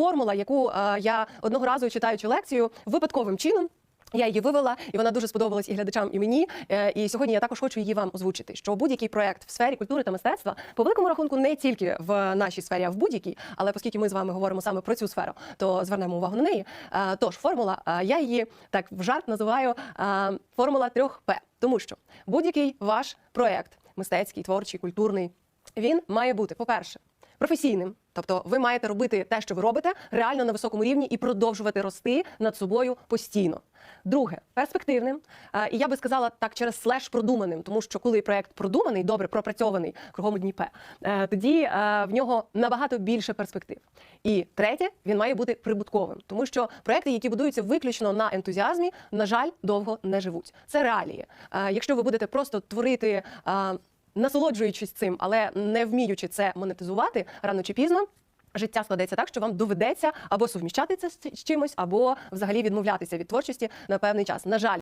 формула, яку е, я одного разу читаючи лекцію випадковим чином. Я її вивела, і вона дуже сподобалась і глядачам, і мені. Е, І сьогодні я також хочу її вам озвучити. Що будь-який проект в сфері культури та мистецтва по великому рахунку не тільки в нашій сфері, а в будь-якій. Але оскільки ми з вами говоримо саме про цю сферу, то звернемо увагу на неї. Е, Тож формула, я її так в жарт називаю формула трьох П, тому що будь-який ваш проект, мистецький, творчий, культурний, він має бути, по-перше, професійним. Тобто ви маєте робити те, що ви робите, реально на високому рівні і продовжувати рости над собою постійно. Друге, перспективним. Е, І я би сказала так через слеш продуманим, тому що коли проект продуманий, добре пропрацьований кругом Дніпе, е, тоді е, в нього набагато більше перспектив. І третє, він має бути прибутковим, тому що проекти, які будуються виключно на ентузіазмі, на жаль, довго не живуть. Це реалії. Е, Якщо ви будете просто творити. Насолоджуючись цим, але не вміючи це монетизувати рано чи пізно. Життя складеться так, що вам доведеться або суміщати з чимось, або взагалі відмовлятися від творчості на певний час. На жаль.